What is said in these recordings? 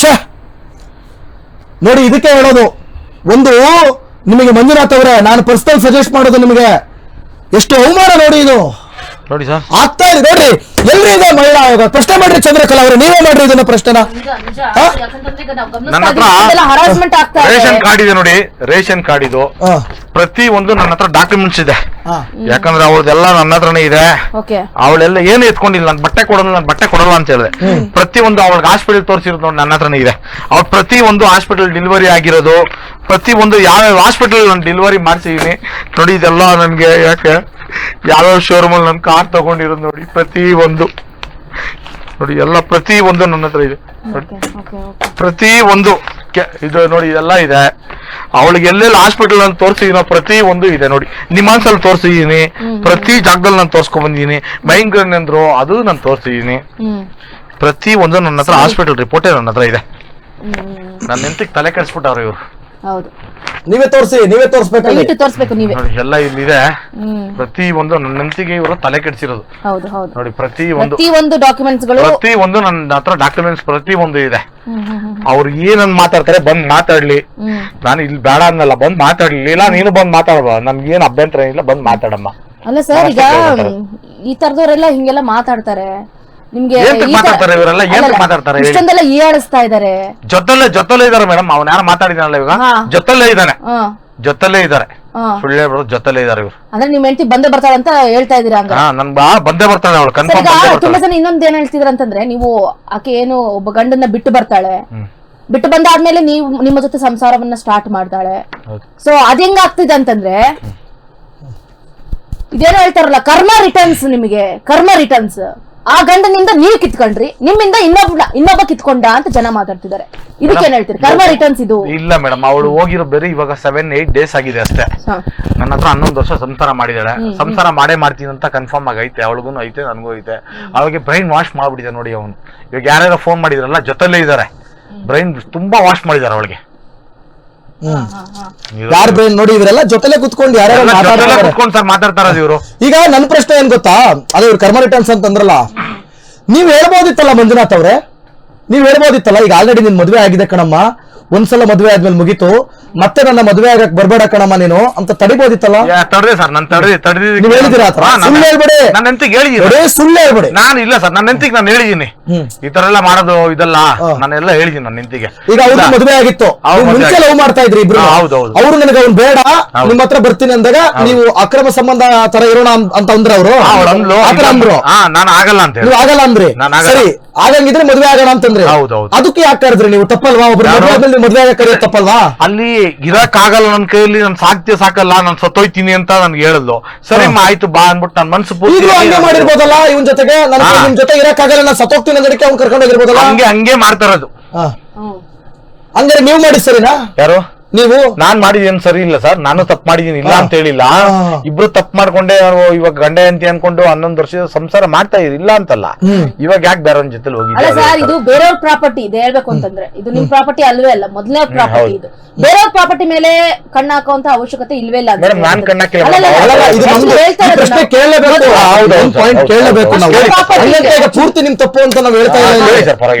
ಶ್ಯಾ ನೋಡಿ ಇದಕ್ಕೆ ಹೇಳೋದು. ಒಂದು ನಿಮಗೆ ಮಂಜುನಾಥ್ ಅವರೇ ನಾನು ಪರ್ಸನಲ್ ಸಜೆಸ್ಟ್ ಮಾಡೋದು ನಿಮಗೆ. ಎಷ್ಟು ಅವಮಾನ ನೋಡಿ ಇದು. ನೋಡಿ ಸರ್. ಆಗ್ತಾ ಇದೆ ನೋಡ್ರಿ. ಎಲ್ರಿ ಇದೆ ಮಹಿಳಾ ಆಯೋಗ. ಪ್ರಶ್ನೆ ಮಾಡ್ರಿ ಚಂದ್ರಕಲಾ ಅವರು ನೀವೇ ಮಾಡ್ರಿ ಇದನ್ನ ಪ್ರಶ್ನೆನ. ನನ್ನ ಹತ್ರ ಇದ್ದೀವಿ ಹರಾಸ್ಮೆಂಟ್ ಆಗ್ತಾ ರೇಷನ್ ಕಾರ್ಡ್ ಇದೆ ನೋಡಿ ರೇಷನ್ ಕಾರ್ಡ್ ಇದು. ಹಾ, ಪ್ರತಿ ಒಂದು ನನ್ನ ಹತ್ರ ಡಾಕ್ಯುಮೆಂಟ್ಸ್ ಇದೆ. ಯಾಕಂದ್ರೆ ಅವಳದೆಲ್ಲ ನನ್ನ ಹತ್ರನೇ ಇದೆ. ಓಕೆ ಅವಳೆಲ್ಲ ಏನು ಎತ್ಕೊಂಡಿಲ್ಲ ನಾನು ಬಟ್ಟೆ ಕೊಡಲ್ಲ ನಾನು ಬಟ್ಟೆ ಕೊಡಲ್ಲ ಅಂತ ಹೇಳಿದೆ. ಪ್ರತಿ ಒಂದು ಅವಳಿಗೆ ಹಾಸ್ಪಿಟಲ್ ತೋರಿಸಿರೋದು ನೋಡಿ ನನ್ನ ಹತ್ರನೇ ಇದೆ. ಅವ್ಳು ಪ್ರತಿ ಒಂದು ಹಾಸ್ಪಿಟಲ್ ಡೆಲಿವರಿ ಆಗಿರೋದು ಪ್ರತಿ ಒಂದು ಯಾವ ಹಾಸ್ಪಿಟಲ್ ನಾನು ಡೆಲಿವರಿ ಮಾಡ್ಸಿದೀನಿ ನೋಡಿ ಇದೆಲ್ಲ ನನಗೆ ಯಾಕೆ ಯಾವ್ಯಾವ ಶೋರೂಮಲ್ಲಿ ನಾನು ಕಾರ್ ತಗೊಂಡಿರೋದು ನೋಡಿ ಪ್ರತಿ ಒಂದು ನೋಡಿ ಎಲ್ಲ ಪ್ರತಿ ಒಂದು ನನ್ನ ಹತ್ರ ಇದೆ. ನೋಡಿ. ಓಕೆ ಓಕೆ ಓಕೆ ಪ್ರತಿ ಒಂದು ಕೆ- ಇದು ನೋಡಿ ಇದೆಲ್ಲ ಇದೆ. ಅವಳಿಗೆ ಎಲ್ಲೆಲ್ಲಿ ಹಾಸ್ಪಿಟಲ್ ನಾನು ತೋರಿಸಿದೀನೋ ಪ್ರತಿ ಒಂದು ಇದೆ ನೋಡಿ. ನಿಮಾನ್ಸಲ್ಲಿ ತೋರಿಸಿದೀನಿ ಪ್ರತಿ ಜಾಗದಲ್ಲಿ ನಾನು ತೋರ್ಸ್ಕೊಂಡ್ ಬಂದಿದ್ದೀನಿ ಮೈಂಗ್ರೇನ್ ಅಂದ್ರು ಅದು ನಾನು ತೋರಿಸಿದೀನಿ. ಪ್ರತಿ ಒಂದು ನನ್ನ ಹತ್ರ ಹಾಸ್ಪಿಟಲ್ ರಿಪೋರ್ಟೇ ನನ್ನ ಹತ್ರ ಇದೆ. ನನ್ನ ಹೆಂಡತಿಗೆ ತಲೆ ಕೆಡಿಸ್ಬಿಟ್ಟವ್ರು ಇವರು. ಹೌದು. ನೀವೇ ತೋರಿಸಿ ನೀವೇ ತೋರಿಸ್ಬೇಕು ದಯವಿಟ್ಟು ತೋರಿಸ್ಬೇಕು ನೀವೇ. ನೋಡಿ ಎಲ್ಲ ಇಲ್ಲಿದೆ. ಹ್ಮ್. ಪ್ರತಿ ಒಂದು ನನ್ನ ಹೆಂಡತಿಗೆ ಇವರು ತಲೆ ಕೆಡಿಸಿರೋದು. ಹೌದು ಹೌದು. ನೋಡಿ ಪ್ರತಿ ಒಂದು ಪ್ರತಿ ಒಂದು ಡಾಕ್ಯುಮೆಂಟ್ಸ್ಗಳು ಪ್ರತಿ ಒಂದು ನನ್ನ ಹತ್ರ ಡಾಕ್ಯುಮೆಂಟ್ಸ್ ಪ್ರತಿ ಒಂದು ಇದೆ. ಹ್ಮ್ ಹ್ಮ್ ಹ್ಮ್ ಅವ್ರು ಏನನ್ ಮಾತಾಡ್ತಾರೆ ಬಂದ್ ಮಾತಾಡ್ಲಿ. ಹ್ಮ್. ನಾನು ಇಲ್ಲಿ ಬೇಡ ಅನ್ನಲ್ಲ ಬಂದ್ ಮಾತಾಡ್ಲಿ. ಇಲ್ಲ ನೀನು ಬಂದ್ ಮಾತಾಡಬ. ನಮ್ಗೆ ಏನ್ ಅಭ್ಯಂತರ ಇಲ್ಲ ಬಂದ್ ಮಾತಾಡಮ್ಮ. ಅಲ್ಲ ಸರ್ ಈಗ ಈ ತರದವರೆಲ್ಲ ಹಿಂಗೆಲ್ಲ ಮಾತಾಡ್ತಾರೆ. ನಿಮ್ಗೆ ಏನ್ ಈ ತರ- ಮಾತಾಡ್ತಾರೆ ಇವರೆಲ್ಲ? ಮಾತಾಡ್ತಾರೆ ಹೇಳಿ? ಇಷ್ಟೊಂದೆಲ್ಲ ಈಯಾಡಿಸ್ತಾ ಇದಾರೆ. ಜೊತಲ್ಲೇ ಜೊತೆಲೆ ಇದಾರೆ ಮೇಡಮ್. ಅವ್ನ ಯಾರು ಮಾತಾಡಿದಾನಲ್ಲ ಇವಾಗ? ಹಾ. ಜೊತೆಲೆ ಇದ್ದಾನೆ ಹಾ. ಜೊತೆಲೆ ಇದಾರೆ. ಹಾ. ಸುಳ್ಳು ಹೇಳ್ಬಿಡೋದು ಜೊತೆಲೆ ಇದಾರೆ ಇವ್ರು. ಅಂದ್ರೆ ನಿಮ್ ಹೆಂಡತಿ ಬಂದೇ ಬರ್ತಾಳೆ ಅಂತ ಹೇಳ್ತಾ ಇದೀರಾ ಹಂಗ? ಹಾ ನನ್ ಬಾ ಬಂದೇ ಬರ್ತಾಳೆ ಅವಳು. ಸರ್ ಕನ್ಫರ್ಮ್ ಈಗ ಬಂದೇ ತುಂಬಾ ಬರ್ತಾಳೆ. ಜನ ಇನ್ನೊಂದ್ ಏನ್ ಹೇಳ್ತಿದ್ರ ಅಂತಂದ್ರೆ ನೀವು ಆಕೆ ಏನು ಒಬ್ಬ ಗಂಡನ್ನ ಬಿಟ್ಟು ಬರ್ತಾಳೆ. ಹ್ಮ್. ಬಿಟ್ಟು ಬಂದಾದ್ಮೇಲೆ ನೀವು ನಿಮ್ಮ ಜೊತೆ ಸಂಸಾರವನ್ನ ಸ್ಟಾರ್ಟ್ ಮಾಡ್ತಾಳೆ. ಹೌದು. ಸೊ ಅದ್ ಹೆಂಗ್ ಆಗ್ತಿದೆ ಅಂತಂದ್ರೆ ಇದೇನೋ ಹೇಳ್ತಾರಲ್ಲ ಕರ್ಮ ರಿಟರ್ನ್ಸ್ ನಿಮಗೆ. ಕರ್ಮ ರಿಟರ್ನ್ಸ್ ಆ ಗಂಡನಿಂದ ನೀವು ಕಿತ್ಕೊಂಡ್ರಿ ನಿಮ್ಮಿಂದ ಇನ್ನೊಬ್ಬ ಇನ್ನೊಬ್ಬ ಕಿತ್ಕೊಂಡ ಅಂತ ಜನ ಮಾತಾಡ್ತಿದ್ದಾರೆ. ಇದಕ್ಕೇನ್ ಹೇಳ್ತೀರಿ? ಕರ್ಮ ರಿಟರ್ನ್ಸ್ ಇದು? ಇಲ್ಲ ಮೇಡಮ್ ಅವಳು ಹೋಗಿರೋ ಬೇರೆ ಇವಾಗ ಸೆವೆನ್ ಏಟ್ ಡೇಸ್ ಆಗಿದೆ ಅಷ್ಟೇ. ನನ್ನ ಹತ್ರ ಹನ್ನೊಂದು ವರ್ಷ ಸಂಸಾರ ಮಾಡಿದಾಳೆ ಸಂಸಾರ ಮಾಡೇ ಮಾಡ್ತೀನಿ ಅಂತ ಕನ್ಫರ್ಮ್ ಆಗೈತೆ ಅವಳಿಗೂ ಐತೆ ನನಗೂ ಐತೆ. ಅವಳಿಗೆ ಬ್ರೈನ್ ವಾಶ್ ಮಾಡ್ಬಿಟ್ಟಿದೆ ನೋಡಿ ಅವನು. ಇವಾಗ ಯಾರ್ಯಾರ ಫೋನ್ ಮಾಡಿದ್ರಲ್ಲ ಜೊತೆಲೇ ಇದ್ದಾರೆ. ಬ್ರೈನ್ ತುಂಬಾ ವಾಶ್ ಮಾಡಿದಾರೆ ಅವಳಿಗೆ. ಯಾರ ಬ್ರೈನ್ ನೋಡಿ ಇವರೆಲ್ಲ ಜೊತೆಲೆ ಕುತ್ಕೊಂಡು ಯಾರ್ಯಾರು ಮಾತಾಡ್ತಾರೆ. ಕುತ್ಕೊಂಡು ಸರ್ ಮಾತಾಡ್ತಾರ ಇವರು. ಈಗ ನನ್ನ ಪ್ರಶ್ನೆ ಏನ್ ಗೊತ್ತಾ? ಅದೇ ಇವ್ರು ಕರ್ಮ ರಿಟರ್ನ್ಸ್ ಅಂತಂದ್ರಲ್ಲ. ನೀವ್ ಹೇಳ್ಬೋದಿತ್ತಲ್ಲ ಮಂಜುನಾಥ್ ಅವ್ರೆ? ನೀವ್ ಹೇಳ್ಬೋದಿತ್ತಲ್ಲ? ಈಗ ಆಲ್ರೆಡಿ ನಿನ್ ಮದ್ವೆ ಆಗಿದೆ ಕಣಮ್ಮ. ಒಂದ್ಸಲ ಮದ್ವೆ ಆದ್ಮೇಲೆ ಮುಗೀತು. ಮತ್ತೆ ನನ್ನ ಮದ್ವೆ ಆಗಕ್ ಬರ್ಬೇಡ ಕಣಮ್ಮ ನೀನು ಅಂತ ತಡಿಬೋದಿತ್ತಲ್ಲ? ತಡದೆ ಸರ್ ನಾನು ತಡೆದಿ ನೀವ್ ಹೇಳಿದಿರ? ಸುಳ್ಳು ಹೇಳ್ಬೇಡಿ. ನನ್ನ ಹೆಂಡತಿಗೆ ಹೇಳಿದೀನಿ ಸುಳ್ಳು ಹೇಳ್ಬೇಡಿ. ನಾನು ಇಲ್ಲ ಸರ್ ನನ್ನ ಹೆಂಡತಿಗೆ ನಾನು ಹೇಳಿದೀನಿ. ಈ ತರ ಎಲ್ಲ ಮಾಡೋದು ಇದೆಲ್ಲ. ನಾನೆಲ್ಲ ಹೇಳಿದೀನಿ ನನ್ನ ಹೆಂಡತಿಗೆ ಈಗ ಅವ್ರ ಮದುವೆ ಆಗಿತ್ತು. ಅವ್ರು ಮುಂಚೆ ಲವ್ ಮಾಡ್ತಾ ಇದ್ರಿ ಇಬ್ರು. ಹಾ, ಹೌದು, ಹೌದು. ಅವ್ರು ನನಗೆ ಅವ್ನು ಬೇಡ. ನಿಮ್ ನಿಮ್ಮ ಹತ್ರ ಬರ್ತೀನಿ ಅಂದಾಗ ನೀವು ಅಕ್ರಮ ಸಂಬಂಧ ತರ ಇರೋಣ ಅಂತ ಅಂದ್ರ ಅವರು? ಅಂದ್ರು? ನಾನು ಆಗಲ್ಲ ಅಂತ ನೀವು ಆಗಲ್ಲ ಅಂದ್ರಿ. ಸರಿ. ಆಗಂಗಿದ್ರೆ ಮದ್ವೆ ಆಗೋಣ ಅಂತಂದ್ರೆ. ಹೌದು, ಹೌದು. ಅದಕ್ಕೆ ಯಾಕೆ ಕರೆದ್ರಿ ನೀವು? ತಪ್ಪಲ್ವಾ? ಒಬ್ರು ಮದುವೆ ಮದ್ವೆ ಆದ್ಮೇಲೆ ಮದ್ವೆ ಆಗಕ್ಕೆ ಕರೆಯೋದು ತಪ್ಪಲ್ವಾ? ಅಲ್ಲಿ ಇರಕ್ ಆಗಲ್ಲ ನನ್ನ ಕೈಯಲ್ಲಿ ನಾನು ಸಾಕ್ತಿ ಸಾಕಲ್ಲ ನಾನು ಸತ್ತೋಯ್ತೀನಿ ಅಂತ ನನ್ಗೆ ಹೇಳಿದ್ಲು. ಸರಿ ಆಯ್ತು ಬಾ ಅನ್ಬಿಟ್ಟು ನನ್ನ ಮನ್ಸು ಈಗಲೂ ಹಂಗೆ ಮಾಡಿರ್ಬೋದಲ್ಲ? ಇವನ್ ಜೊತೆಗೆ? ನನ್ ಜೊತೆ ನಿಮ್ ಜೊತೆ ಇರಕ್ಕಾಗಲ್ಲ ನಾನು ಸತ್ತೋಗ್ತೀನಿ ಅನ್ನೋದಕ್ಕೆ ಅವ್ನು ಕರ್ಕೊಂಡು ಹೋಗಿರ್ಬೋದಲ್ಲ? ಹಂಗೆ ಹಂಗೆ ಮಾಡ್ತಾರದು ಹಾ. ಹ್ಮ್. ಹಂಗಾರೆ ನೀವು ಮಾಡಿ ಸರಿನಾ? ಯಾರು? ನೀವು? ನಾನ್ ಮಾಡಿದೀನಿ ಸರಿ ಇಲ್ಲ ಸರ್. ನಾನು ತಪ್ಪು ಮಾಡಿದೀನಿ ಇಲ್ಲ ಅಂತ ಹೇಳಿಲ್ಲ. ಇಬ್ರು ತಪ್ಪು ಮಾಡ್ಕೊಂಡೆ ಇವಾಗ ಗಂಡ ಹೆಂಡತಿ ಅನ್ಕೊಂಡು ಹನ್ನೊಂದು ವರ್ಷದ ಸಂಸಾರ ಮಾಡ್ತಾ ಇದ್ರಿ. ಇಲ್ಲ ಅಂತಲ್ಲ. ಇವಾಗ ಯಾಕೆ ಬೇರೆ ಜೊತೆ ಹೋಗಿ ಸರ್ ಇದು ಬೇರೆಯವ್ರ ಪ್ರಾಪರ್ಟಿ ಇದೆ ಹೇಳ್ಬೇಕು ಅಂತಂದ್ರೆ. ಇದು ನಿಮ್ ಪ್ರಾಪರ್ಟಿ ಅಲ್ವೇ ಅಲ್ಲ ಮೊದಲನೇ ಪ್ರಾಪರ್ಟಿ ಇದು. ಬೇರೆಯವ್ರ ಪ್ರಾಪರ್ಟಿ ಮೇಲೆ ಕಣ್ಣು ಹಾಕುವಂತ ಅವಶ್ಯಕತೆ ಇಲ್ವೇ ಇಲ್ಲ ಅಂತ ಮೇಡಮ್, ನಾನ್ ಕಣ್ಣ. ಪೂರ್ತಿ ನಿಮ್ ತಪ್ಪು ಅಂತ ನಾವು ಹೇಳ್ತಾ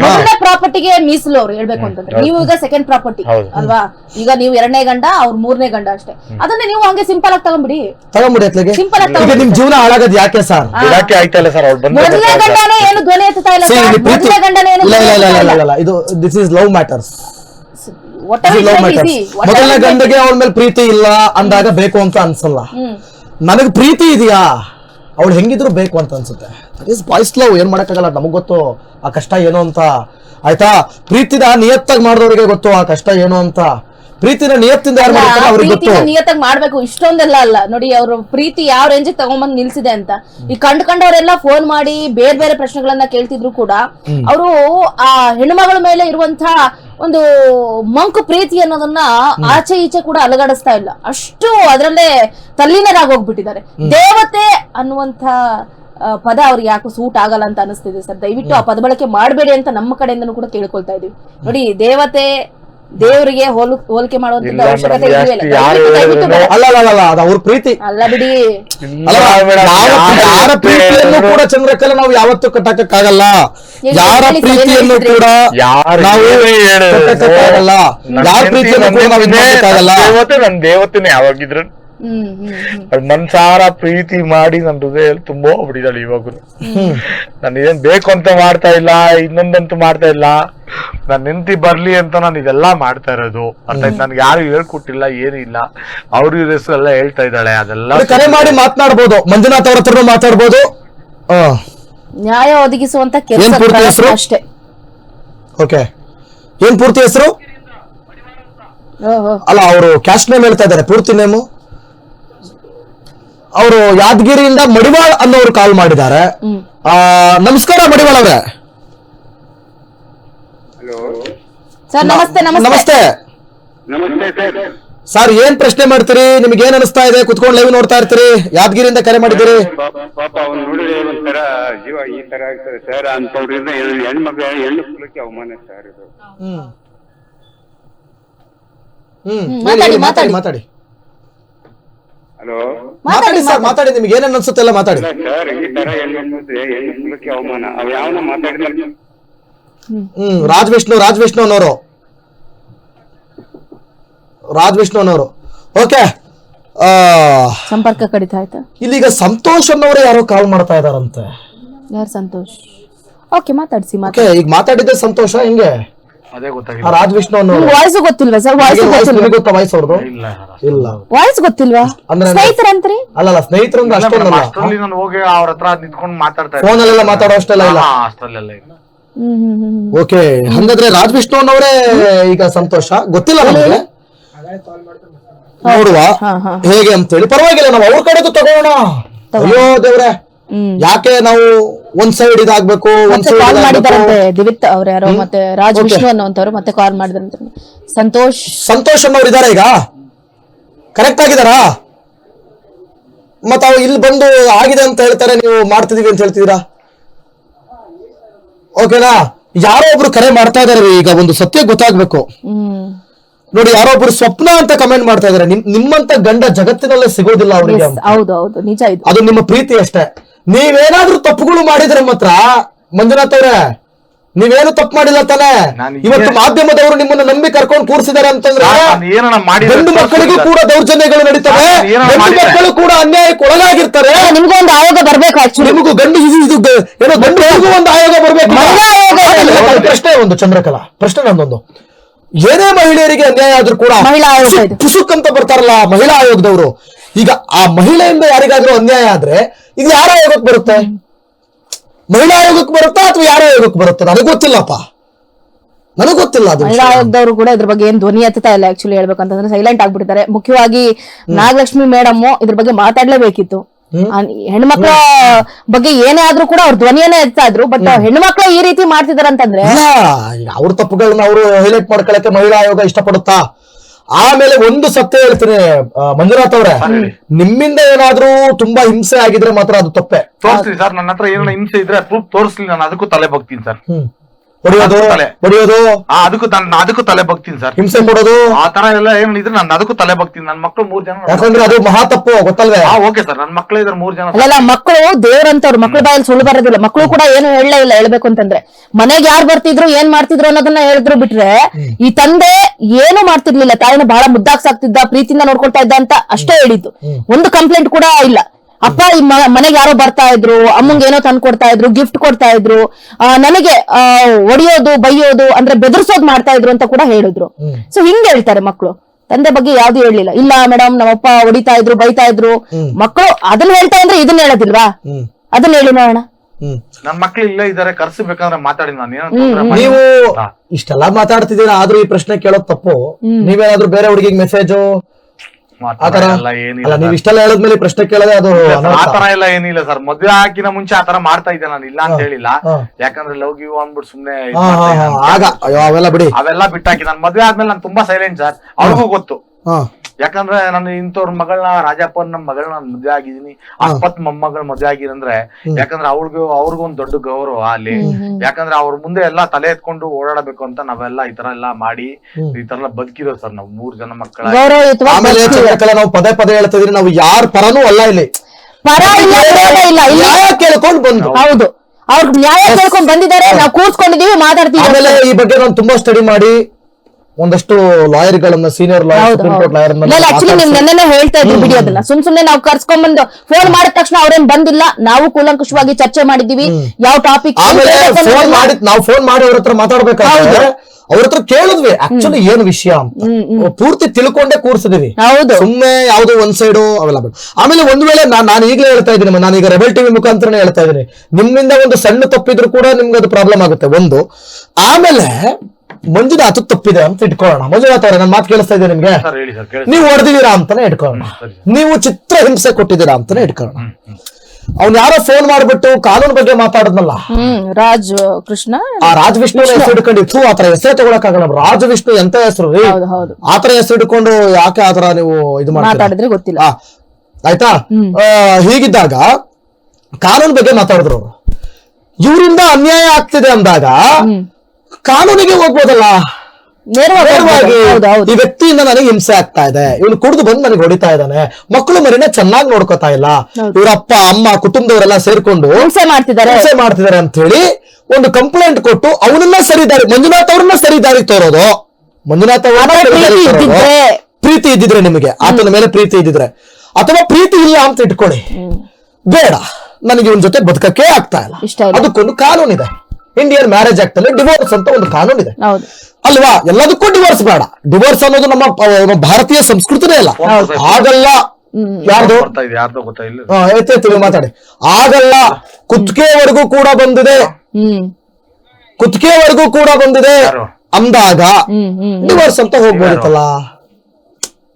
ಇಲ್ಲ ಪ್ರಾಪರ್ಟಿಗೆ ಮೀಸಲು ಅವ್ರು ಹೇಳ್ಬೇಕು ಅಂತಂದ್ರೆ. ನೀವು ಈಗ ಸೆಕೆಂಡ್ ಪ್ರಾಪರ್ಟಿ ಅಲ್ವಾ? ಈಗ ನೀವು ಎರಡನೇ ಗಂಡ ಅವ್ರ ಮೂರನೇ ಗಂಡ ಅಷ್ಟೇ. ಅದನ್ನ ನೀವು ಹಂಗೆ ಸಿಂಪಲ್ ಆಗಿ ತಗೊಂಡ್ಬಿಡಿ. ತಗೊಂಬಿಡಿ ಅತ್ಲಗೆ. ಸಿಂಪಲ್ ಆಗಿ ಈಗ ತಗೊಂಬಿಡಿ ನಿಮ್ ಜೀವನ ಹಾಳಾಗದ್ ಯಾಕೆ ಸರ್ ಯಾಕೆ ಆಯ್ತಲ್ಲ ಸರ್ ಅವ್ರು ಮೊದಲನೇ ಗಂಡನೇ ಏನು ಧ್ವನಿ ಎತ್ತುತ್ತಾ ಇಲ್ಲ See, ಸರ್. ಇಲ್ಲಿ ಪ್ರೀತಿ ಮೊದಲನೇ ಗಂಡನೇ ಏನು ಇಲ್ಲ ಇಲ್ಲ ಧ್ವನಿ ಇಲ್ಲ ಎತ್ತುತ್ತಾ ಇಲ್ಲ ಇಲ್ಲ. ಇಲ್ಲ ಇದು this is love matters Whatever it love be, matters whatever ಮೊದಲನೇ ಗಂಡಗೆ ಅವಳ ಮೇಲೆ ಪ್ರೀತಿ ಇಲ್ಲ ಅಂದಾಗ ಬೇಕು ಅಂತ ಅನ್ಸಲ್ಲ. ನನಗ್ ಪ್ರೀತಿ ಇದೆಯಾ? ಅವಳು ಹೆಂಗಿದ್ರು ಬೇಕು ಅಂತ ಅನ್ಸುತ್ತೆ. ಇಸ್ ಬಾಯ್ಸ್ ಲವ್ ಏನ್ ಮಾಡಕ್ಕಾಗಲ್ಲ? ನಮಗ್ ಗೊತ್ತು ಆ ಕಷ್ಟ ಏನು ಅಂತ. ಆಯ್ತಾ? ಪ್ರೀತಿದ ನಿಯತ್ತಾಗಿ ಮಾಡಿದವರಿಗೆ ಗೊತ್ತು ಆ ಕಷ್ಟ ಏನು ಅಂತ. ಪ್ರೀತಿನ ನಿಯತ್ತಿಂದ ಯಾರು ಮಾಡ್ತಾರೆ ಅವ್ರಿಗೆ ಗೊತ್ತು. ಪ್ರೀತಿನ ನಿಯತ್ತಾಗಿ ಮಾಡ್ಬೇಕು ಇಷ್ಟೊಂದೆಲ್ಲ ಅಲ್ಲ. ನೋಡಿ ಅವ್ರ ಪ್ರೀತಿ ಯಾವ ರೇಂಜ್ ತಗೊಂಬಂದ್ ನಿಲ್ಸಿದೆ ಅಂತ. ಈ ಕಂಡ್ ಕಂಡವರೆಲ್ಲ ಫೋನ್ ಮಾಡಿ ಬೇರೆ ಬೇರೆ ಪ್ರಶ್ನೆಗಳನ್ನ ಕೇಳ್ತಿದ್ರು ಕೂಡ ಅವರು ಆ ಹೆಣ್ಮಗಳ ಮೇಲೆ ಇರುವಂತ ಒಂದು ಮಂಕು ಪ್ರೀತಿ ಅನ್ನೋದನ್ನ ಆಚೆ ಈಚೆ ಕೂಡ ಅಲಗಾಡಿಸ್ತಾ ಇಲ್ಲ. ಅಷ್ಟು ಅದರಲ್ಲೇ ತಲ್ಲೀನರಾಗಿ ಹೋಗ್ಬಿಟ್ಟಿದ್ದಾರೆ ದೇವತೆ ಅನ್ನುವಂತ ಪದ ಅವ್ರಿಗೆ ಯಾಕೋ ಸೂಟ್ ಆಗಲ್ಲ ಅಂತ ಅನಿಸ್ತಿದೆ ಸರ್. ದಯವಿಟ್ಟು ಆ ಪದ ಬಳಕೆ ಮಾಡಬೇಡಿ ಅಂತ ನಮ್ಮ ಕಡೆಯಿಂದನೂ ಕೂಡ ಕೇಳ್ಕೊಳ್ತಾ ಇದೀವಿ. ನೋಡಿ ದೇವತೆ ದೇವರಿಗೆ ಹೋಲ್ ಹೋಲಿಕೆ ಮಾಡುವಂತ ಅವಶ್ಯಕತೆ ಇಲ್ವೇ ಇಲ್ಲ. ದಯವಿಟ್ಟು- ದಯವಿಟ್ಟು ಬೇಡ. ಅಲ್ಲ ಅಲ್ಲ ಅಲ್ಲ, ಅಲ್ಲ ಅದು ಅವ್ರ ಪ್ರೀತಿ. ಅಲ್ಲ ಬಿಡಿ. ಅಲ್ಲ ಯಾವ- ಯಾರ ಪ್ರೀತಿಯನ್ನು ಕೂಡ ಚಂದ್ರಕಲೆ ನಾವು ಯಾವತ್ತೂ ಕಟ್ಟಕ್ಕಾಗಲ್ಲ. ಯಾರ ಹೇಳಿ ಸರ್, ಪ್ರೀತಿಯನ್ನು ಕೂಡ ಯಾರು ನಾವು ಏನೇ ಹೇಳಿದ್ರು? ಕಟ್ಟಕ್ಕಾಗಲ್ಲ. ಯಾರ ಹೆಂಡ್ತಿ ಪ್ರೀತಿಯನ್ನು ಕೂಡ ನಾವು ದೇವತೆ ದೇವತೆನೇ ಯಾವಾಗಿದ್ರು. ಹ್ಮ್ ಹ್ಮ್ ಹ್ಮ್. ಅವ್ಳ್ ಮನ್ಸಾರ ಪ್ರೀತಿ ಮಾಡಿ ನನ್ನ ಹೃದಯ ತುಂಬಾ ಬಿಡಿದಾಳೆ ಇವಾಗ ನಾನು ಏನ್ ಬೇಕು ಅಂತ ಮಾಡ್ತಾ ಇಲ್ಲ ಇನ್ನೊಂದಂತೂ ಮಾಡ್ತಾ ಇಲ್ಲ. ನನ್ನ ನಿಂತಿ ಬರ್ಲಿ ಅಂತ ನಾನು ಇದೆಲ್ಲ ಮಾಡ್ತಾ ಇರೋದು. ಅರ್ಥ ಆಯ್ತು ನನ್ಗೆ ಯಾರು ಹೇಳ್ಕೊಟ್ಟಿಲ್ಲ ಏನಿಲ್ಲ. ಇಲ್ಲ ಅವ್ರ ಇವ್ರ ಹೆಸರು ಎಲ್ಲ ಹೇಳ್ತಾ ಇದ್ದಾಳೆ ಅದೆಲ್ಲ ಅದು ಕರೆ ಮಾಡಿ ಮಾತನಾಡಬಹುದು ಮಂಜುನಾಥ್ ಅವ್ರ ಹತ್ರನೂ ಮಾತಾಡ್ಬೋದು ಹಾ ನ್ಯಾಯ ಒದಗಿಸುವಂತ ಏನ್ ಕೆಲಸ ಪೂರ್ತಿ ಹೆಸರು? ಅಷ್ಟೇ. ಓಕೆ. ಏನ್ ಪೂರ್ತಿ ಹೆಸರು? ಓಹೋ ಅಲ್ಲ ಅವರು ಕ್ಯಾಶ್ ನೇಮ್ ಹೇಳ್ತಾ ಇದ್ದಾರೆ. ಪೂರ್ತಿ ನೇಮು ಅವರು ಯಾದಗಿರಿಯಿಂದ ಮಡಿವಾಳ್ ಅನ್ನೋರು ಕಾಲ್ ಮಾಡಿದ್ದಾರೆ. ಆ, ನಮಸ್ಕಾರ ಮಡಿವಾಳ್ ಅವರೇ. ಸರ್ ನಮಸ್ತೆ ನಮಸ್ತೆ. ನಮಸ್ತೆ. ನಮಸ್ತೆ ಸರ್. ಸರ್ ಏನ್ ಪ್ರಶ್ನೆ ಮಾಡ್ತೀರಿ? ನಿಮ್ಗೆ ಏನ್ ಅನಿಸ್ತಾ ಇದೆ? ಕುತ್ಕೊಂಡ್ ಲೈವ್ ನೋಡ್ತಾ ಇರ್ತೀರಿ? ಯಾದಗಿರಿಯಿಂದ ಕರೆ ಮಾಡಿದಿರಿ ಪಾಪ ಪಾಪ ಅವ್ನು ನೋಡಿದ್ರೆ ಒಂಥರ ಜೀವ ಈ ತರ ಆಗ್ತದೆ ಸರ್ ಅಂತವ್ರಿಂದ ಹೆಣ್ಮಕ್ಳ ಹೆಣ್ಣು ಕುಲಕ್ಕೆ ಅವಮಾನ ಸರ್ ಇದು. ಹ್ಮ್. ಹ್ಮ್. ಹ್ಮ್, ಹೇಳಿ, ಹೇಳಿ, ಮಾತಾಡಿ, ಮಾತಾಡಿ. ಮಾತಾಡಿ. ಹಲೋ. ಮಾತಾಡಿ ಸರ್ ಮಾತಾಡಿ. ನಿಮ್ಗೆ ಏನೇನ್ ಅನ್ಸುತ್ತೆ ಎಲ್ಲ ಮಾತಾಡಿ. ಇಲ್ಲ ಸರ್ ಈ ತರ ಹೆಣ್ಣು ಹೆಣ್ಣು ಕುಲಕ್ಕೆ ಅವಮಾನ. ಅವ್ ಯಾವನ ಮಾತಾಡಿದ್ರೆ. ಹ್ಮ್ ರಾಜ್ ವಿಷ್ಣು ರಾಜ್ ವಿಷ್ಣು ಅನ್ನೋರು. ರಾಜ್ ವಿಷ್ಣು ಅನ್ನೋರು. ಓಕೆ ಸಂಪರ್ಕ ಕಡಿತ ಆಯ್ತಾ? ಇಲ್ಲಿಗ ಸಂತೋಷ್ ಅನ್ನೋರು ಯಾರೋ ಕಾಲ್ ಮಾಡ್ತಾ ಇದಾರಂತೆ. ಯಾರು ಸಂತೋಷ್? ಓಕೆ ಮಾತಾಡ್ಸಿ ಓಕೆ ಈಗ ಮಾತಾಡಿದ್ದೆ ಸಂತೋಷ ಹೆಂಗೆ? ಅದೇ ಆ ಗೊತ್ತಾಗಿಲ್ಲ ರಾಜ್ ವಿಷ್ಣು ಅನ್ನೋರು. ವಾಯ್ಸ್ ಗೊತ್ತಿಲ್ವಾ ಸರ್? ವಾಯ್ಸ್ ಗೊತ್ತಿಲ್ವಾ? ನಿಮಗೆ ಗೊತ್ತಾ ವಾಯ್ಸ್ ಅವ್ರದ್ದು? ಇಲ್ಲ ಇಲ್ಲ ವಾಯ್ಸ್ ಗೊತ್ತಿಲ್ವಾ? ಅಂದ್ರೆ- ಸ್ನೇಹಿತರಂತ್ರಿ? ಅಲ್ಲಲ್ಲ ಸ್ನೇಹಿತರಂದು ಅಷ್ಟೊಂದಲ್ಲ. ಅಷ್ಟರಲ್ಲಿ ನಾನು ಹೋಗಿ ಅವ್ರ ಹತ್ರ ನಿಂತ್ಕೊಂಡು ಮಾತಾಡ್ತಾ ಫೋನ್ ಅಲ್ಲೆಲ್ಲ ಮಾತಾಡೋ ಅಷ್ಟೆಲ್ಲ ಇಲ್ಲ. ಹಾ, ಅಷ್ಟರಲ್ಲೆಲ್ಲ ಇಲ್ಲ. ಓಕೆ ಹಂಗಾದ್ರೆ ರಾಜ್ ವಿಷ್ಣು ಅನ್ನೋರೇ ಈಗ ಸಂತೋಷ? ಗೊತ್ತಿಲ್ಲ ನಮಗೆ? ನೋಡುವ. ಹೇಗೆ ಅಂತೇಳಿ. ಪರವಾಗಿಲ್ಲ ನಾವು ಅವ್ರ ಕಡೆದು ತಗೋಣ. ಅಯ್ಯೋ ದೇವ್ರೆ. ಯಾಕೆ ನಾವು ಒಂದ್ ಸೈಡ್ ಇದಾಗ್ಬೇಕು ಒಂದ್ ಸೈಡ್ ಕಾಲ್ ಮಾಡಿದಾರಂತೆ ದಿವಿತ್ ಅವ್ರ ಯಾರೋ ಮತ್ತೆ ರಾಜ್ ವಿಷ್ಣು ಅನ್ನೋಂತವ್ರು ಮತ್ತೆ ಕಾಲ್ ಮಾಡಿದ್ರಂತೆ. ಸಂತೋಷ್. ಸಂತೋಷ್ ಅನ್ನೋರು ಇದಾರೆ ಈಗ? ಕರೆಕ್ಟ್ ಆಗಿದಾರಾ ಮತ್ತ ಅವ್ ಇಲ್ಲಿ ಬಂದು ಆಗಿದೆ ಅಂತ ಹೇಳ್ತಾರೆ ನೀವು ಮಾಡ್ತಿದೀವಿ ಅಂತ ಹೇಳ್ತಿದ್ದೀರಾ? ಓಕೆನಾ? ಯಾರೋ ಒಬ್ರು ಕರೆ ಮಾಡ್ತಾ ಇದಾರೆ ಈಗ ಒಂದು ಸತ್ಯ ಗೊತ್ತಾಗ್ಬೇಕು. ನೋಡಿ ಯಾರೋ ಒಬ್ರು ಸ್ವಪ್ನ ಅಂತ ಕಮೆಂಟ್ ಮಾಡ್ತಾ ಇದಾರೆ. ನಿಮ್ಮಂತ ಗಂಡ ಜಗತ್ತಿನಲ್ಲೇ ಸಿಗೋದಿಲ್ಲ ಅವರಿಗೆ ಹೌದು ಹೌದು ನಿಜ ಇದು. ಅದು ನಿಮ್ಮ ಪ್ರೀತಿ ಅಷ್ಟೇ. ನೀವೇನಾದ್ರೂ ತಪ್ಪುಗಳು ಮಾಡಿದ್ರೆ ಮಾತ್ರ ಮಂಜುನಾಥ್ ಅವ್ರೆ ನೀವೇನು ತಪ್ಪು ಮಾಡಿಲ್ಲ ತಾನೆ? ಇವತ್ತು ಮಾಧ್ಯಮದವರು ನಿಮ್ಮನ್ನ ನಂಬಿ ಕರ್ಕೊಂಡು ಕೂರಿಸಿದ್ದಾರೆ ಅಂತಂದ್ರೆ ಗಂಡು ಮಕ್ಕಳಿಗೂ ಕೂಡ ದೌರ್ಜನ್ಯಗಳು ನಡೀತವೆ. ಗಂಡು. ಮಕ್ಕಳು ಕೂಡ ಅನ್ಯಾಯಕ್ಕೆ ಒಳಗಾಗಿರ್ತಾರೆ ನಿಮ್ಗೂ ಒಂದು ಆಯೋಗ ಬರಬೇಕು ಆಕ್ಚುಲಿ ನಿಮಗೂ ಗಂಡು ಇದು- ಇದು ಏನೋ ಗಂಡು ಒಂದು ಆಯೋಗ ಬರಬೇಕು. ಪ್ರಶ್ನೆ ಒಂದು ಚಂದ್ರಕಲಾ. ಪ್ರಶ್ನೆ ನಂದೊಂದು. ಏನೇ ಮಹಿಳೆಯರಿಗೆ ಅನ್ಯಾಯ ಆದ್ರೂ ಕೂಡ ಮಹಿಳಾ ಆಯೋಗ ಪುಸುಕ್- ಪುಸುಕ್ ಅಂತ ಬರ್ತಾರಲ್ಲ ಮಹಿಳಾ ಆಯೋಗದವರು. ಈಗ ಆ ಮಹಿಳೆಯಿಂದ ಯಾರಿಗಾದ್ರೂ ಅನ್ಯಾಯ ಆದ್ರೆ ಇದು ಯಾರ ಆಯೋಗಕ್ಕೆ ಬರುತ್ತೆ? ಮಹಿಳಾ ಆಯೋಗಕ್ಕೆ ಬರುತ್ತಾ ಅಥವಾ ಯಾರ ಆಯೋಗಕ್ಕೆ ಬರುತ್ತೆ? ನನಗೆ ಗೊತ್ತಿಲ್ಲಪ್ಪ. ನನಗೆ ಗೊತ್ತಿಲ್ಲ ಅದು ಮಹಿಳಾ ಆಯೋಗದವರು ಕೂಡ ಇದ್ರ ಬಗ್ಗೆ ಏನ್ ಧ್ವನಿ ಹತ್ತಾ ಇಲ್ಲ ಆಕ್ಚುಲಿ ಹೇಳ್ಬೇಕಂತಂದ್ರೆ ಸೈಲೆಂಟ್ ಆಗ್ಬಿಟ್ಟಿದ್ದಾರೆ. ಮುಖ್ಯವಾಗಿ ನಾಗಲಕ್ಷ್ಮಿ ಮೇಡಮ್ ಇದ್ರ ಬಗ್ಗೆ ಮಾತಾಡ್ಲೇಬೇಕಿತ್ತು. ಹೆಣ್ಮಕ್ಳ ಬಗ್ಗೆ ಏನೇ ಆದ್ರೂ ಕೂಡ ಅವ್ರ ಧ್ವನಿಯನ್ನೇ ಎತ್ತಾ ಇದ್ರು ಬಟ್ ಹೆಣ್ಮಕ್ಳು ಈ ರೀತಿ ಮಾಡ್ತಿದಾರೆ ಅಂತಂದ್ರೆ ಇಲ್ಲ ಈಗ ಅವ್ರ ತಪ್ಪುಗಳನ್ನ ಅವರು ಹೈಲೈಟ್ ಮಾಡ್ಕೊಳಕ್ಕೆ ಮಹಿಳಾ ಆಯೋಗ ಇಷ್ಟಪಡುತ್ತಾ? ಆಮೇಲೆ ಒಂದು ಸತ್ಯ ಹೇಳ್ತೀನಿ ಮಂಜುನಾಥ್ ಅವ್ರೆ. ನಿಮ್ಮಿಂದ ಏನಾದ್ರೂ ತುಂಬಾ ಹಿಂಸೆ ಆಗಿದ್ರೆ ಮಾತ್ರ ಅದು ತಪ್ಪೆ. ತೋರಿಸ್ಲಿ ಸರ್ ನನ್ನ ಹತ್ರ ಏನೋ ಹಿಂಸೆ ಇದ್ರೆ ಪ್ರೂಫ್ ತೋರಿಸ್ಲಿ ನಾನು ಅದಕ್ಕೂ ತಲೆ ಬಗ್ತೀನಿ ಸರ್. ಹ್ಮ್. ಹೊಡಿಯೋದು? ಆ ಅದಕ್ಕೂ ನಾನು ಅದಕ್ಕೂ ತಲೆ ಬಗ್ತೀನಿ ಸರ್. ಹಿಂಸೆ ಕೊಡೋದು? ಆ ತರ ಎಲ್ಲ ಏನು ಇದ್ರೆ ನಾನು ಅದಕ್ಕೂ ತಲೆ ಬಗ್ತೀನಿ. ನನ್ನ ಮಕ್ಕಳು ಮೂರ್ ಜನ ಯಾಕಂದ್ರೆ ಅದು ಮಹಾ ತಪ್ಪು ಗೊತ್ತಲ್ವೇ? ಹಾ ಓಕೆ ಸರ್. ನನ್ನ ಮಕ್ಕಳು ಇದ್ರೆ ಮೂರ್ ಜನ. ಅಲ್ಲ ಮಕ್ಕಳು ದೇವ್ರಂತವ್ರು ಮಕ್ಳ ಬಾಯಲ್ಲಿ ಸುಳ್ಳು ಬರೋದಿಲ್ಲ. ಮಕ್ಕಳು ಕೂಡ ಏನು ಹೇಳಲೇ ಇಲ್ಲ ಹೇಳ್ಬೇಕು ಅಂತಂದ್ರೆ. ಮನೆಗೆ ಯಾರು ಬರ್ತಿದ್ರು ಏನ್ ಮಾಡ್ತಿದ್ರು ಅನ್ನೋದನ್ನ ಹೇಳಿದ್ರು ಬಿಟ್ರೆ ಈ ತಂದೆ ಏನು ಮಾಡ್ತಿರ್ಲಿಲ್ಲ. ತಾಯಿನ ಬಹಳ ಮುದ್ದಾಗ್ ಸಾಕ್ತಿದ್ದ ಪ್ರೀತಿಯಿಂದ ನೋಡ್ಕೊಳ್ತಾ ಇದ್ದ ಅಂತ ಅಷ್ಟೇ ಹೇಳಿದ್ದು. ಒಂದು ಕಂಪ್ಲೇಂಟ್ ಕೂಡ ಇಲ್ಲ. ಅಪ್ಪ ಈ ಮನೆಗೆ ಯಾರೋ ಬರ್ತಾ ಇದ್ರು ಅಮ್ಮಂಗೆ ಏನೋ ತಂದು ಕೊಡ್ತಾ ಇದ್ರು ಗಿಫ್ಟ್ ಕೊಡ್ತಾ ಇದ್ರು ಆ, ನನಗೆ ಆ, ಒಡೆಯೋದು ಬೈಯೋದು ಅಂದ್ರೆ ಬೆದರ್ಸೋದ್ ಮಾಡ್ತಾ ಇದ್ರು ಅಂತ ಕೂಡ ಹೇಳಿದ್ರು. ಸೊ ಹಿಂಗ್ ಹೇಳ್ತಾರೆ ಮಕ್ಕಳು ತಂದೆ ಬಗ್ಗೆ ಯಾವ್ದು ಹೇಳಲಿಲ್ಲ ಇಲ್ಲ ಮೇಡಮ್ ನಮ್ಮಪ್ಪ ಹೊಡಿತಾ ಇದ್ರು ಬೈತಾ ಇದ್ರು. ಮಕ್ಕಳು ಅದನ್ನ ಹೇಳ್ತಾ ಅಂದ್ರೆ ಇದನ್ನ ಹೇಳೋದಿಲ್ವಾ? ಅದನ್ನ ಹೇಳಿ ನೋಡೋಣ. ನಮ್ ನನ್ನ ಮಕ್ಳು ಇಲ್ಲೇ ಇದಾರೆ ಕರ್ಸಬೇಕಂದ್ರೆ ಮಾತಾಡಿ ನಾನು. ನೀವು ಇಷ್ಟೆಲ್ಲಾ ಮಾತಾಡ್ತಿದ್ದೀರಾ ಆದ್ರೂ ಈ ಪ್ರಶ್ನೆ ಕೇಳೋದ್ ತಪ್ಪು. ನೀವೇನಾದ್ರೂ ಬೇರೆ ಹುಡುಗಿಗೆ ಮೆಸೇಜು ಆತರ ಅಲ್ಲ ನೀವು ಇಷ್ಟೆಲ್ಲ ಹೇಳದ್ಮೇಲೆ ಪ್ರಶ್ನೆ ಕೇಳದೆ ಅದು ಆತರ ಎಲ್ಲ ಏನಿಲ್ಲ ಸರ್. ಮದ್ವೆ ಹಾಕಿನ ಮುಂಚೆ ಆತರ ಮಾಡ್ತಾ ಇದ್ದೆ ನಾನು ಇಲ್ಲ ಅಂತ ಹೇಳಿಲ್ಲ. ಯಾಕಂದ್ರೆ ಲವ್ ಗಿವ್ ಅಂದ್ಬಿಟ್ಟು ಸುಮ್ನೆ. ಆಗ. ಅಯ್ಯೋ ಅವೆಲ್ಲ ಬಿಡಿ. ಅವೆಲ್ಲ ಬಿಟ್ಟಾಕಿ ನಾನು ಮದ್ವೆ ಆದ್ಮೇಲೆ ನಾನು ತುಂಬಾ ಸೈಲೆಂಟ್ ಸರ್. ಅವ್ರಿಗೂ ಗೊತ್ತು. ಯಾಕಂದ್ರೆ ನಾನು ಇಂಥವ್ರ ಮಗಳನ್ನ ರಾಜಪ್ಪನ್ ನಮ್ಮ ಮಗಳನ್ನ ಮದ್ವೆ ಆಗಿದೀನಿ ಅಪ್ಪತ್ ಮೊಮ್ಮಗಳ ಮದ್ವೆ ಆಗಿರಂದ್ರೆ ಯಾಕಂದ್ರೆ ಅವ್ಳಿಗೂ ಅವ್ರಿಗೂ ಒಂದ್ ದೊಡ್ಡ ಗೌರವ ಅಲ್ಲಿ. ಯಾಕಂದ್ರೆ ಅವ್ರ ಮುಂದೆ ಎಲ್ಲಾ ತಲೆ ಎತ್ಕೊಂಡು ಓಡಾಡಬೇಕು ಅಂತ ನಾವೆಲ್ಲ ಈ ತರ ಎಲ್ಲಾ ಮಾಡಿ ಈ ತರ ಎಲ್ಲ ಬದುಕಿರೋ ಸರ್ ನಾವು ಮೂರ್ ಜನ ಮಕ್ಕಳ ಆಮೇಲೆ. ಚಂದ್ರಕಲಾ ನಾವು ಪದೇ ಪದೇ ಹೇಳ್ತಾ ಇದೀವಿ ನಾವು ಯಾರ ಪರನೂ ಅಲ್ಲ ಇಲ್ಲಿ. ಪರ ಇಲ್ಲ ವಿರೋಧ ಇಲ್ಲ ಇಲ್ಲಿ. ನ್ಯಾಯ ಕೇಳ್ಕೊಂಡು ಬಂದು ಹೌದು. ಅವ್ರ ನ್ಯಾಯ ಕೇಳ್ಕೊಂಡ್ ಬಂದಿದ್ದಾರೆ ನಾವು ಕೂರ್ಸ್ಕೊಂಡಿದೀವಿ ಮಾತಾಡ್ತೀವಿ ಆಮೇಲೆ ಈ ಬಗ್ಗೆ ನಾನು ತುಂಬಾ ಸ್ಟಡಿ ಮಾಡಿ ಒಂದಷ್ಟು ಲಾಯರ್ ಗಳನ್ನ senior lawyer supreme court lawyer actually ಹೇಳ್ತಾ ಇದ್ರು ಬಿಡಿ ಅದನ್ನ. ಸುಮ್ ಸುಮ್ನೆ ನಾವು ಕರ್ಸ್ಕೊಂಡ್ ಬಂದು ಫೋನ್ ಮಾಡಿದ ತಕ್ಷಣ ಅವ್ರೇನ್ ಬಂದಿಲ್ಲ ನಾವು ಕೂಲಂಕುಷವಾಗಿ ಚರ್ಚೆ ಮಾಡಿದೀವಿ ಯಾವ ಟಾಪಿಕ್ ಫೋನ್ ಮಾಡಿ ನಾವು ಫೋನ್ ಮಾಡಿ ಅವ್ರ ಹತ್ರ ಮಾತಾಡ್ಬೇಕಾದ್ರೆ ಅವ್ರ ಹತ್ರ ಕೇಳಿದ್ವಿ ಆಕ್ಚುಲಿ ಏನ್ ವಿಷಯ ಅಂತ. ಪೂರ್ತಿ ತಿಳ್ಕೊಂಡೇ ಕೂರ್ಸಿದೀವಿ. ಹೌದು. ಸುಮ್ಮನೆ ಯಾವ್ದೋ ಒಂದ್ ಸೈಡು ಅವೆಲ್ಲ ಬೇಡ. ಆಮೇಲೆ ಒಂದ್ ವೇಳೆ ನಾನ್ ನಾನು ಈಗಲೇ ಹೇಳ್ತಾ ಇದ್ದೀನಿ ನಾನು ಈಗ ರೆಬಲ್ ಟಿವಿ ಮುಖಾಂತರನೇ ಹೇಳ್ತಾ ಇದ್ದೀನಿ. ನಿಮ್ಮಿಂದ ಒಂದು ಸಣ್ಣ ತಪ್ಪಿದ್ರು ಕೂಡ ನಿಮ್ಗೆ ಅದು ಪ್ರಾಬ್ಲಮ್ ಆಗುತ್ತೆ ಒಂದು. ಆಮೇಲೆ ಮಂಜುನಾಥ್ ತಪ್ಪಿದೆ ಅಂತ ಇಟ್ಕೊಳ್ಳೋಣ. ಮಂಜುನಾಥ್ ಅವರೇ ನನ್ನ ಮಾತು ಕೇಳಿಸ್ತಾ ಇದೆ ನಿಮ್ಗೆ. ಸರ್ ಹೇಳಿ ಸರ್ ಕೇಳಿ ನೀವು ಹೊಡೆದಿದ್ದೀರಾ ಅಂತಾನೆ ಇಟ್ಕೊಳ್ಳೋಣ. ನೀವು ಚಿತ್ರ ಹಿಂಸೆ ಕೊಟ್ಟಿದ್ದೀರಾ ಅಂತಾನೆ ಇಟ್ಕೊಳ್ಳೋಣ. ಅವ್ನ್ ಯಾರೋ ಫೋನ್ ಮಾಡ್ಬಿಟ್ಟು ಕಾನೂನು ಬಗ್ಗೆ ಮಾತಾಡದ್ನಲ್ಲ? ಹ್ಮ್ ರಾಜ್ ಕೃಷ್ಣ? ಆ ರಾಜ್ ವಿಷ್ಣು ಹೆಸರು ಹಿಡ್ಕೊಂಡಿತ್ತು ಆತರ ಹೆಸರೇ ತಗೊಳಕ್ಕಾಗಲ್ಲ ರಾಜ್ ವಿಷ್ಣು ಎಂತ ಹೆಸರು? ರೀ ಹೌದು ಹೌದು. ಆತರ ಹೆಸರು ಹಿಡ್ಕೊಂಡು ಯಾಕೆ ಆತರ ನೀವು ಇದು ಮಾಡ್ತೀರಾ? ಮಾತಾಡಿದ್ರೆ ಗೊತ್ತಿಲ್ಲ. ಆ, ಆಯ್ತಾ? ಆ, ಹೀಗಿದ್ದಾಗ ಕಾನೂನು ಬಗ್ಗೆ ಮಾತಾಡಿದ್ರು ಅವರು. ಇವರಿಂದ ಅನ್ಯಾಯ ಆಗ್ತಿದೆ ಅಂದಾಗ ಕಾನೂನಿಗೆ ಹೋಗ್ಬೋದಲ್ಲ? ನೇರವಾಗಿ ಈ ವ್ಯಕ್ತಿಯಿಂದ ನನಗೆ ಹಿಂಸೆ ಆಗ್ತಾ ಇದೆ. ಇವನು ಕುಡಿದು ಬಂದು ನನಗೆ ಹೊಡಿತಾ ಇದ್ದಾನೆ. ಮಕ್ಕಳು ಮರಿನ ಚೆನ್ನಾಗಿ ನೋಡ್ಕೋತಾ ಇಲ್ಲ. ಇವ್ರ ಅಪ್ಪ ಅಮ್ಮ ಕುಟುಂಬದವರೆಲ್ಲ ಸೇರ್ಕೊಂಡು ಹಿಂಸೆ ಮಾಡ್ತಿದ್ದಾರೆ. ಹಿಂಸೆ ಮಾಡ್ತಿದ್ದಾರೆ ಅಂತ ಹೇಳಿ ಒಂದು ಕಂಪ್ಲೇಂಟ್ ಕೊಟ್ಟು ಅವನನ್ನ ಸರಿ ದಾರಿ ಮಂಜುನಾಥ್ ಅವ್ರನ್ನ ಸರಿದಾರಿ ತೋರೋದು. ಮಂಜುನಾಥ್ ಅವರ. ಪ್ರೀತಿ ಇದ್ದಿದ್ರೆ. ನಿಮಗೆ ಆತನ ಮೇಲೆ ಪ್ರೀತಿ ಇದ್ದಿದ್ರೆ. ಅಥವಾ ಪ್ರೀತಿ ಇಲ್ಲ ಅಂತ ಇಟ್ಕೊಳ್ಳಿ. ಬೇಡ. ನನಗೆ ಇವನ್ ಜೊತೆ ಬದುಕಕ್ಕೆ ಆಗ್ತಾ ಇಲ್ಲ. ಅದಕ್ಕೊಂದು ಕಾನೂನಿದೆ ಇಂಡಿಯನ್ ಮ್ಯಾರೇಜ್ ಆಕ್ಟ್ ಅಲ್ಲಿ ಡಿವೋರ್ಸ್ ಅಂತ ಒಂದು ಕಾನೂನು ಇದೆ. ಹೌದು. ಅಲ್ವಾ? ಎಲ್ಲದಕ್ಕೂ ಡಿವೋರ್ಸ್ ಬೇಡ. ಡಿವೋರ್ಸ್ ಅನ್ನೋದು ನಮ್ಮ ಭಾರತೀಯ ಸಂಸ್ಕೃತಿನೇ ಅಲ್ಲ. ಆಗಲ್ಲ ಯಾರ್ದು? ಎತ್ತಿ ಮಾತಾಡಿ. ಆಗಲ್ಲ ಕುತ್ತಿಗೆವರೆಗೂ ಕೂಡ ಬಂದಿದೆ. ಕುತ್ಕೆವರೆಗೂ ಕುತ್ತಿಗೆವರೆಗೂ ಕೂಡ ಬಂದಿದೆ. ಅಂದಾಗ ಡಿವೋರ್ಸ್ ಅಂತ ಹೋಗ್ಬೋದಿತ್ತಲ್ಲ?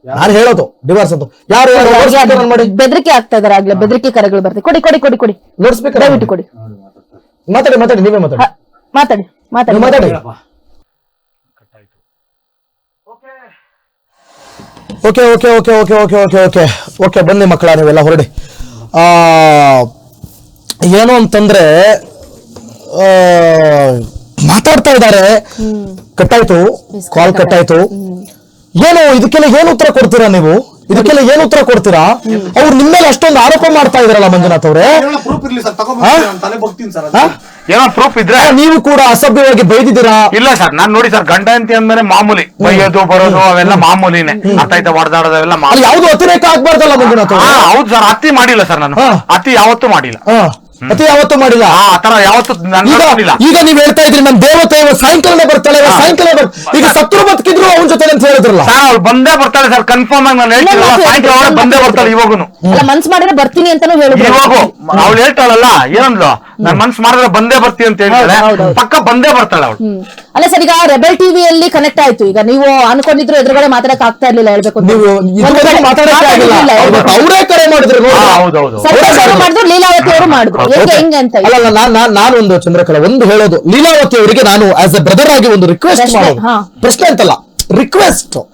ನಾನು ಹೇಳೋದು ಡಿವೋರ್ಸ್ ಅಂತ. ಯಾರು ಯಾರು ಬೆದರಿಕೆ ಆಗ್ತಾ ಇದಾರೆ ಆಗ್ಲೇ. ಬೆದರಿಕೆ ಕರೆಗಳು ಬರ್ತೀವಿ ಕೊಡಿ ಕೊಡಿ ಕೊಡಿ ಕೊಡಿ. ನೋಡ್ಸ್ಬೇಕು ದಯವಿಟ್ಟು ಕೊಡಿ. ಮಾತಾಡಿ ಮಾತಾಡಿ ನೀವೇ ಮಾತಾಡಿ. ಮಾತಾಡಿ ಮಾತಾಡಿ. ನೀವು ಮಾತಾಡಿ. Okay okay okay okay okay okay okay. Okay ಬನ್ನಿ ಮಕ್ಕಳ ನೀವೆಲ್ಲ ಹೊರಡಿ. ಆ, ಏನು ಅಂತಂದ್ರೆ ಆ, ಮಾತಾಡ್ತಾ ಇದ್ದಾರೆ. ಕಟ್ಟಾಯ್ತು. ಕಾಲ್ ಕಟ್ಟಾಯ್ತು. ಏನು ಇದಕ್ಕೆಲ್ಲ ಏನು ಉತ್ತರ ಕೊಡ್ತೀರಾ ನೀವು? ಇದಕ್ಕೆಲ್ಲ ಏನು ಉತ್ತರ ಕೊಡ್ತೀರಾ? ಅವ್ರು ನಿಮ್ಮ ಮೇಲೆ ಅಷ್ಟೊಂದು ಆರೋಪ ಮಾಡ್ತಾ ಇದಾರಲ್ಲ ಮಂಜುನಾಥ್ ಅವ್ರೆ. ಪ್ರೂಫ್ ಇರ್ಲಿ ಸರ್ ತಗೊಂಡ್ಬರ್ತೀನಿ ನಾನು ತಲೆ ಬಗ್ತೀನಿ ಸರ್ ಏನೋ ಪ್ರೂಫ್ ಇದ್ರೆ? ನೀವು ಕೂಡ ಅಸಭ್ಯವಾಗಿ ಬೈದಿದ್ದೀರಾ? ಇಲ್ಲ ಸರ್ ನಾನ್ ನೋಡಿ ಸರ್ ಗಂಡ ಅಂತಿ ಅಂದ್ರೆ ಮಾಮೂಲಿ. ಬೈಯೋದು ಬರೋದು ಅವೆಲ್ಲ ಮಾಮೂಲಿನೇ. ಅರ್ಥ ಆಯ್ತಾ ಹೊಡೆದಾಡೋದು ಅವೆಲ್ಲ ಯಾವ್ದು ಅತಿರೇಕ ಆಗ್ಬಾರ್ದಲ್ಲ ಮಂಜುನಾಥ್ ಹೌದು ಸರ್ ಅತಿ ಮಾಡಿಲ್ಲ ಸರ್ ನಾನು. ಅತಿ ಯಾವತ್ತೂ ಮಾಡಿಲ್ಲ. ಹಾ, ಯಾವತ್ತು ಮಾಡಿಲ್ಲ. ಆ ಯಾವತ್ತೂ ನಾನು ಈಗ ಈಗ ನೀವ್ ಹೇಳ್ತಾ ಇದ್ರಿ ನಮ್ ದೇವತೆ ಸಾಯಂಕಾಲ ಬರ್ತಾಳೆ ಸಾಯಂಕಾಲ ಬರ್ತಾಳೆ ಈಗ ಸತ್ರು ಬದುಕಿದ್ರು ಅವನ ಜೊತೆ ಅಂತ ಹೇಳಿದ್ರಲ್ಲ. ಬಂದೇ ಬರ್ತಾಳೆ ಸರ್ ಕನ್ಫರ್ಮ್ ಆಗಿ ನಾನು ಹೇಳ್ತೀನಿ. ಸಾಯಂಕಾಲ ಬಂದೇ ಬರ್ತಾಳೆ ಇವಾಗನು ಅಲ್ಲ ಮನ್ಸ್ ಮಾಡಿದ್ರೆ ಬರ್ತೀನಿ ಅಂತಾನು ಹೇಳಿದ್ರು. ಅವ್ಳು ಅವಳು ಹೇಳ್ತಾಳಲ್ಲ ಏನಂದ್ಲು? ನನ್ ಮನ್ಸ್ ಮಾಡಿದ್ರೆ ಬಂದೇ ಬರ್ತೀನಿ ಅಂತ ಹೇಳಿದ್ರೆ. ಪಕ್ಕ ಬಂದೇ ಬರ್ತಾಳೆ ಅವಳು. ಅಲ್ಲ ಸರ್ ಈಗ ರೆಬೆಲ್ ಟಿವಿಯಲ್ಲಿ ಕನೆಕ್ಟ್ ಆಯ್ತು. ಈಗ ನೀವು ಅನ್ಕೊಂಡಿದ್ರು ಎದುರುಗಡೆ ಮಾತಾಡಕ್ ಆಗ್ತಾ ಇರ್ಲಿಲ್ಲ ಹೇಳ್ಬೇಕು. ನೀವು ಒಂದ್ ಮಾತಾಡಕ್ಕೆ ಆಗಿಲ್ಲ. ಅವರೇ ಕರೆ ಮಾಡಿದ್ರು ಲೀಲಾ ಹಾ, ಹೌದೌದು. ಮಾಡಿದ್ರು ಲೀಲಾವತಿ ಅಲ್ಲ ನಾನ್ ನಾನ್- ನಾನೊಂದು ಚಂದ್ರಕಲಾ ಒಂದು ಹೇಳೋದು. ಲೀಲಾವತಿ ಅವರಿಗೆ ನಾನು ಆಸ್ ಎ ಬ್ರದರ್ ಆಗಿ ಒಂದು ರಿಕ್ವೆಸ್ಟ್ ಪ್ರಶ್ನೆ, ಮಾಡೋದು. ಪ್ರಶ್ನೆ ಅಂತಲ್ಲ ರಿಕ್ವೆಸ್ಟ್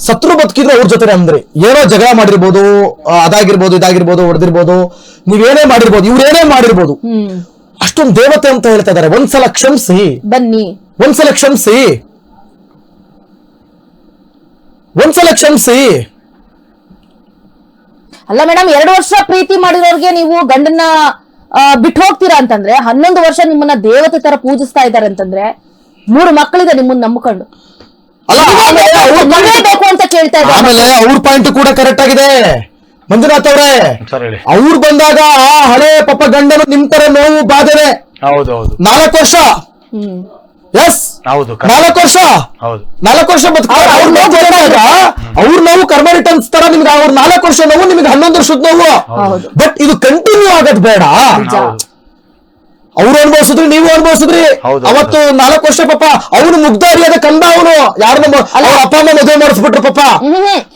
ಸತ್ರು ಬದುಕಿದ್ರೆ ಅವ್ರ ಜೊತೆ ಅಂದ್ರೆ ಏನೋ ಜಗಳ ಮಾಡಿರ್ಬೋದು ಅದಾಗಿರ್ಬೋದು ಇದಾಗಿರ್ಬೋದು ಹೊಡೆದಿರ್ಬೋದು ನೀವೇನೇ ಮಾಡಿರ್ಬೋದು ಇವ್ರೇನೇ ಮಾಡಿರ್ಬೋದು. ಅಷ್ಟೊಂದು ದೇವತೆ ಅಂತ ಹೇಳ್ತಾ ಇದಾರೆ. ಒಂದ್ಸಲ ಕ್ಷಮಿಸಿ. ಬನ್ನಿ. ಒಂದ್ಸಲ ಕ್ಷಮಿಸಿ. ಒಂದ್ಸಲ ಕ್ಷಮಿಸಿ. ಅಲ್ಲ ಮೇಡಮ್ ಎರಡು ವರ್ಷ ಪ್ರೀತಿ ಮಾಡಿರೋರ್ಗೆ ನೀವು ಗಂಡನ್ನ ಆ, ಬಿಟ್ಟು ಹೋಗ್ತೀರಾ ಅಂತಂದ್ರೆ ಹನ್ನೊಂದು ವರ್ಷ ನಿಮ್ಮನ್ನ ದೇವತೆ ತರ ಪೂಜಿಸ್ತಾ ಇದಾರೆ ಅಂತಂದ್ರೆ ಮೂರು ಮಕ್ಕಳಿದೆ ನಿಮ್ಮನ್ನ ನಂಬಿಕೊಂಡು. ಅಲ್ಲ ಆಮೇಲೆ ಅವ್ರ ಬೇಕು ಅಂತ ಕೇಳ್ತಾ ಇದ್ದಾರೆ. ಆಮೇಲೆ ಅವ್ರ ಪಾಯಿಂಟ್ ಕೂಡ ಕರೆಕ್ಟ್ ಆಗಿದೆ. ಮಂಜುನಾಥ್ ಅವ್ರೆ ಸರ್ ಹೇಳಿ. ಅವ್ರು ಬಂದಾಗ ಆ ಹಳೆ ಪಾಪ ಗಂಡನು ನಿಮ್ ತರ ನೋವು ಬಾಧನೆ. ಹೌದು ಹೌದು. ನಾಲ್ಕು ವರ್ಷ. ಹ್ಮ್. ಎಸ್ ಹೌದು ನಾಲ್ಕು ವರ್ಷ? ಹೌದು. ನಾಲ್ಕು ವರ್ಷ ಅವ್ರ ನೋವು ಬಂದಾಗ ಅವ್ರ ನೋವು ಕರ್ಮ ರಿಟರ್ನ್ಸ್ ತರ ನಿಮ್ಗೆ ಅವ್ರ ನಾಲ್ಕು ವರ್ಷ ನೋವು ನಿಮ್ಗೆ ಹನ್ನೊಂದು ವರ್ಷದ ನೋವು. ಹೌದು. ಬಟ್ ಇದು ಕಂಟಿನ್ಯೂ ಆಗೋದ್ ಬೇಡ. ಅವ್ರು ಅನುಭವಿಸಿದ್ರಿ ನೀವು ಅನುಭವಿಸಿದ್ರಿ. ಅವತ್ತು ನಾಲ್ಕು ವರ್ಷ ಪಾಪ ಅವನು ಮುಗ್ಧಾರಿಯಾದ ಕಂದ ಅವನು. ಯಾರನ್ನ ಅವ್ರ ಅಪ್ಪ ಅಮ್ಮ ಮದುವೆ ಮಾಡಿಸ್ಬಿಟ್ರು ಪಾಪ.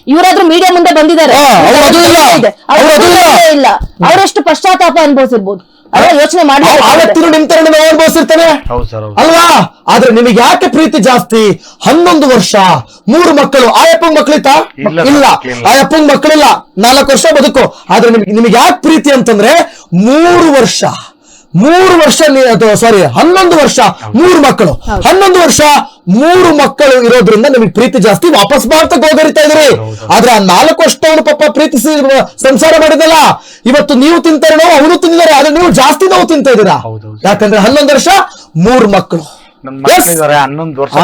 ಇವರಾದ್ರೂ ಮೀಡಿಯಾ ಮುಂದೆ ಬಂದಿದ್ದಾರೆ. ಅವರಷ್ಟು ಅವ್ರು ಅದು ಇಲ್ಲ. ಇದೆ. ಅವ್ರು ಅವ್ರು ಅದು ಇಲ್ಲ. ಇಲ್ಲ. ಇಲ್ಲ ಪಶ್ಚಾತ್ತಾಪ ಅನುಭವಿಸಿರ್ಬೋದು. ಅಲ್ಲ ಯೋಚನೆ ಮಾಡಿ ಆವತ್ತಿನ ನಿಮ್ ತರ ನೋವು ಅನುಭವಿಸಿರ್ತಾನೆ. ಹೌದು ಸರ್ ಹೌದು. ಅಲ್ವಾ? ಆದ್ರೆ ನಿಮಗೆ ಯಾಕೆ ಪ್ರೀತಿ ಜಾಸ್ತಿ? ಹನ್ನೊಂದು ವರ್ಷ ಮೂರು ಮಕ್ಕಳು. ಆ ಅಪ್ಪಂಗ್ ಮಕ್ಕಳಿತ್ತ? ಇಲ್ಲ ಸರ್, ಇಲ್ಲ. ಇಲ್ಲ. ಆ ಅಪ್ಪಂಗ್ ಮಕ್ಕಳಿಲ್ಲ. ನಾಲ್ಕು ವರ್ಷ ಬದುಕು. ಆದ್ರೆ ನಿಮ್ಗೆ ನಿಮಗೆ ಯಾಕೆ ಪ್ರೀತಿ ಅಂತಂದ್ರೆ ಮೂರು ವರ್ಷ. ಮೂರು ವರ್ಷ ಸಾರಿ ಹನ್ನೊಂದು ವರ್ಷ ಮೂರು ಮಕ್ಕಳು. ಹನ್ನೊಂದು ವರ್ಷ ಮೂರು ಮಕ್ಕಳು ಇರೋದ್ರಿಂದ ನಿಮಗೆ ಪ್ರೀತಿ ಜಾಸ್ತಿ ವಾಪಸ್ ಮಾಡ್ತಾ ಹೋಗರಿತಾ ಇದ್ರಿ ಆದ್ರೆ ಆ ನಾಲ್ಕು ವರ್ಷದವನು ಪಾಪ ಪ್ರೀತಿಸಿ ಸಂಸಾರ ಮಾಡಿದಲ್ಲ. ಇವತ್ತು ನೀವು ತಿಂತಾರೆ ನೋವು ಅವನು ತಿಂದಿದ್ದಾರೆ ಆದ್ರೆ ನೀವು ಜಾಸ್ತಿ ನೋವು ತಿಂತ ಇದ್ದೀರಾ. ಯಾಕಂದ್ರೆ ಹನ್ನೊಂದು ವರ್ಷ ಮೂರು ಮಕ್ಕಳು. ಹನ್ನೊಂದು ವರ್ಷ